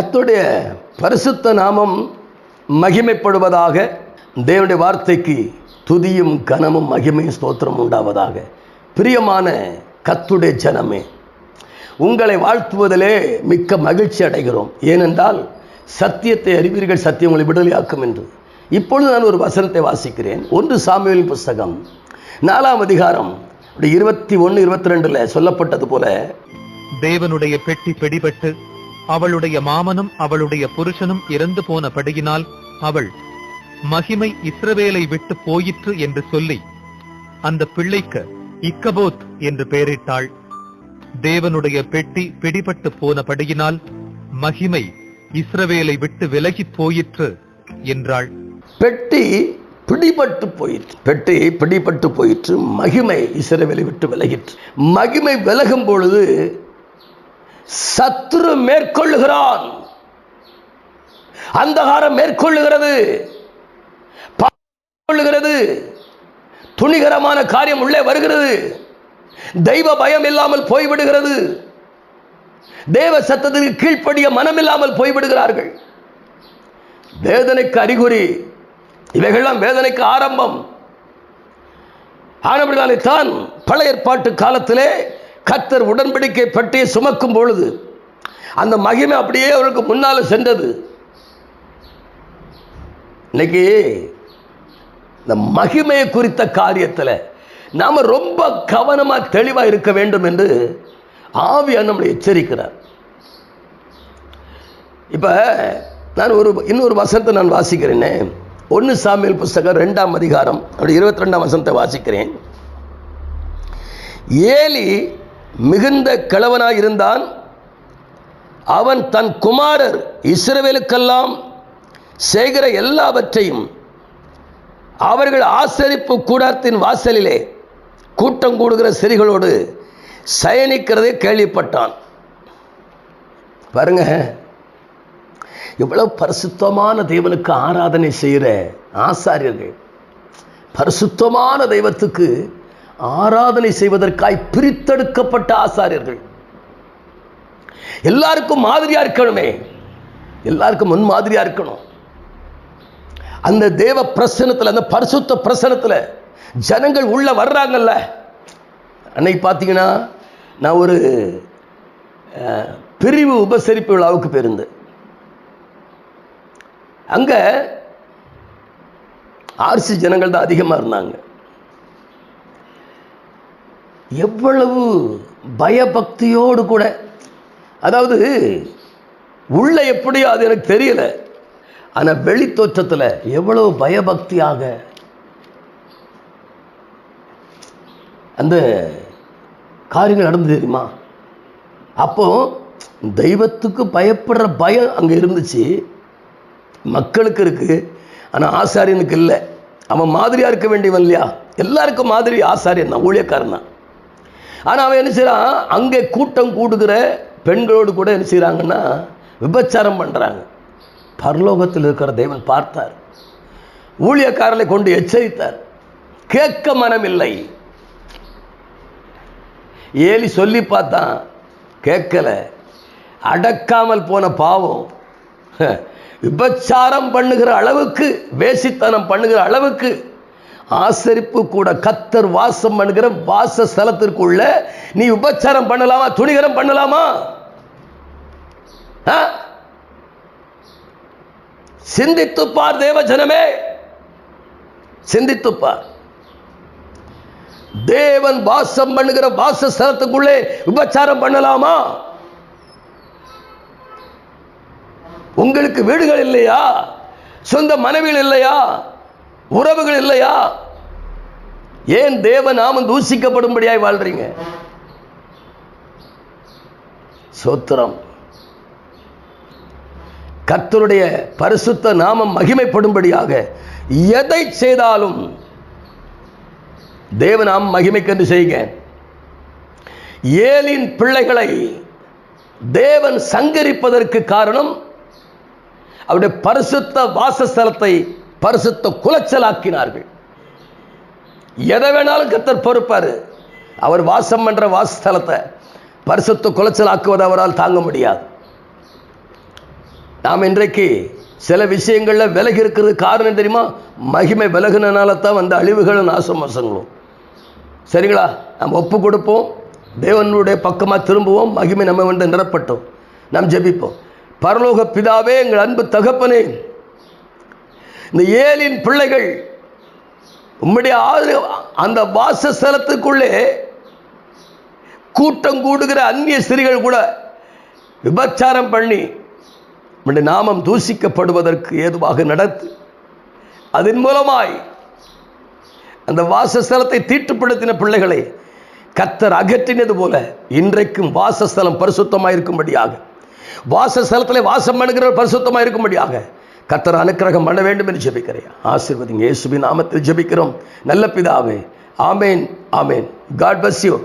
கத்துடைய பரிசுத்த நாமம் மகிமைப்படுவதாக தேவனுடைய வார்த்தைக்கு துதியும் கனமும் மகிமையும் ஸ்தோத்திரம் உண்டாவதாக. பிரியமான கத்துடைய ஜனமே உங்களை வாழ்த்துவதிலே மிக்க மகிழ்ச்சி அடைகிறோம். ஏனென்றால் சத்தியத்தை அறிவீர்கள் சத்தியம் உங்களை விடுதலையாக்கும் என்று. இப்பொழுது நான் ஒரு வசனத்தை வாசிக்கிறேன். ஒன்று சாமியலின் புஸ்தகம் நாலாம் அதிகாரம் இருபத்தி ஒன்று இருபத்தி ரெண்டுல சொல்லப்பட்டது போல தேவனுடைய பெட்டி பிடிபட்டு அவளுடைய மாமனும் அவளுடைய புருஷனும் இறந்து போனபடியினால் அவள் மகிமை இஸ்ரவேலை விட்டு போயிற்று என்று சொல்லி அந்த பிள்ளைக்கு இக்கபோத் என்று பெயரிட்டாள். தேவனுடைய பெட்டி பிடிபட்டு போனபடியினால் மகிமை இஸ்ரவேலை விட்டு விலகிப் போயிற்று என்றாள். பெட்டி பிடிபட்டு போயிற்று. பெட்டி பிடிபட்டு போயிற்று. மகிமை இஸ்ரவேலை விட்டு விலகிற்று. மகிமை விலகும் பொழுது சத்ரு மேற்கொள்ளுகிறான். அந்தகாரம் மேற்கொள்ளுகிறது. கொள்ளுகிறது துணிகரமான காரியம் உள்ளே வருகிறது. தெய்வ பயம் இல்லாமல் போய்விடுகிறது. தேவ சத்தத்திற்கு கீழ்ப்படிய மனம் இல்லாமல் போய்விடுகிறார்கள். வேதனைக்கு அறிகுறி. இவைகள்லாம் வேதனைக்கு ஆரம்பம். ஆனபடினாலே தான் பழைய ஏற்பாட்டு காலத்திலே கத்தர் உடன்படிக்கை பட்டியை சுமக்கும் பொழுது அந்த மகிமை அப்படியே அவருக்கு முன்னால சென்றது. இன்னைக்கு இந்த மகிமையை குறித்த காரியத்தில் நாம ரொம்ப கவனமா தெளிவா இருக்க வேண்டும் என்று ஆவியார் நம்மளை எச்சரிக்கிறார். இப்ப நான் ஒரு இன்னொரு வசனத்தை நான் வாசிக்கிறேனே. ஒன்று சாமியல் புஸ்தகம் ரெண்டாம் அதிகாரம் அப்படி இருபத்தி ரெண்டாம் வசனத்தை வாசிக்கிறேன். ஏலி மிகுந்த கிழவனாய் இருந்தான். அவன் தன் குமாரர் இஸ்ரவேலுக்கெல்லாம் செய்கிற எல்லாவற்றையும் அவர்கள் ஆசரிப்பு கூடாரத்தின் வாசலிலே கூட்டம் கூடுகிற சிறிகளோடு சயனிக்கிறதே கேள்விப்பட்டான். பாருங்க இவ்வளவு பரிசுத்தமான தெய்வனுக்கு ஆராதனை செய்கிற ஆசாரியர்கள் பரிசுத்தமான தெய்வத்துக்கு ஆராதனை செய்வதற்காய் பிரித்தெடுக்கப்பட்ட ஆசாரியர்கள். எல்லாருக்கும் மாதிரியா இருக்கணுமே. எல்லாருக்கும் முன் மாதிரியா இருக்கணும். அந்த தேவ பிரசனத்தில் அந்த பரிசுத்த பிரசனத்தில் ஜனங்கள் உள்ள வர்றாங்கல்ல. அன்னைக்கு பார்த்தீங்கன்னா நான் ஒரு அஹ், பிரிவு உபசரிப்பு விழாவுக்கு போயிருந்தேன். அங்கே ஆர்சி ஜனங்கள் தான் அதிகமாக இருந்தாங்க. எவ்வளவு பயபக்தியோடு கூட. அதாவது உள்ள எப்படியோ அது எனக்கு தெரியல. ஆனால் வெளி தோற்றத்தில் எவ்வளவு பயபக்தியாக. அந்த காரியங்கள் நடந்து தெரியுமா? அப்போ தெய்வத்துக்கு பயப்படுற பயம் அங்கே இருந்துச்சு. மக்களுக்கு இருக்கு. ஆனால் ஆசாரியனுக்கு இல்லை. அவன் மாதிரியாக இருக்க வேண்டியவன் இல்லையா? எல்லாருக்கும் மாதிரி ஆசாரியன் தான் ஊழியக்காரன் தான். ஆனால் அவன் என்ன செய்கிறான் அங்கே கூட்டம் கூடுகிற பெண்களோடு கூட என்ன செய்கிறாங்கன்னா விபச்சாரம் பண்ணுறாங்க பரலோகத்தில் இருக்கிற தேவன் பார்த்தார். ஊழியக்காரனை கொண்டு எச்சரித்தார். கேட்க மனமில்லை. ஏலி சொல்லி பார்த்தான் கேட்கல. அடக்காமல் போன பாவம். விபச்சாரம் பண்ணுகிற அளவுக்கு வேசித்தனம் பண்ணுகிற அளவுக்கு ஆசரிப்பு கூட கத்தர் வாசம் பண்ணுகிற வாச ஸ்தலத்திற்குள்ள நீ உபச்சாரம் பண்ணலாமா? துணிகரம் பண்ணலாமா? ஆ? தேவஜனமே. சிந்தித்துப்பார். தேவன் வாசம் பண்ணுகிற வாசஸ்தலத்துக்குள்ளே உபச்சாரம் விபச்சாரம் பண்ணலாமா? உங்களுக்கு வீடுகள் இல்லையா? சொந்த மனைவிகள் இல்லையா? உறவுகள் இல்லையா? ஏன் தேவ நாமம் தூசிக்கப்படும்படியாய் வாழ்றீங்க? சோத்திரம். கர்த்தருடைய பரிசுத்த நாமம் மகிமைப்படும்படியாக எதை செய்தாலும் தேவ நாமம் மகிமைக்கென்று செய்யுங்க. ஏலின் பிள்ளைகளை தேவன் சங்கரிப்பதற்கு காரணம் அவருடைய பரிசுத்த வாசஸ்தலத்தை பரிசுத்த குலைச்சலாக்கினார்கள். எதை வேணாலும் கத்தர் பொறுப்பாரு. அவர் வாசம் பண்ணுற வாசஸ்தலத்தை பரிசுத்த குலைச்சலாக்குவதை அவரால் தாங்க முடியாது. நாம் இன்றைக்கு சில விஷயங்களில் விலகி இருக்கிறது காரணம் தெரியுமா? மகிமை விலகுனனால தான் வந்த அழிவுகளும் நாசமோசங்களும் சரிங்களா? நாம் ஒப்பு கொடுப்போம். தேவனுடைய பக்கமாக திரும்புவோம். மகிமை நம்ம வந்து நிரப்பட்டோம். நாம் ஜெபிப்போம். பரலோக பிதாவே எங்கள் அன்பு தகப்பனே இந்த ஏழின் பிள்ளைகள் உம்முடைய ஆறு அந்த வாசஸ்தலத்துக்குள்ளே கூட்டம் கூடுகிற அந்நிய ஸ்திரிகள் கூட விபச்சாரம் பண்ணி உம்முடைய நாமம் தூசிக்கப்படுவதற்கு ஏதுவாக நடத்து அதன் மூலமாய் அந்த வாசஸ்தலத்தை தீட்டுப்படுத்தின பிள்ளைகளை கத்தர் அகற்றினது போல இன்றைக்கும் வாசஸ்தலம் பரிசுத்தமாக இருக்கும்படியாக வாசஸ்தலத்தில் வாசம் பண்ணுகிறவர் பரிசுத்தமாக இருக்கும்படியாக கத்தர் அனுக்கிரகம் பண்ண வேண்டும் என்று ஜெபிக்கிறேன். ஆசீர்வதிங்க இயேசுவின் நாமத்தில் ஜெபிக்கிறோம். நல்ல பிதாவே ஆமேன் ஆமேன். God bless you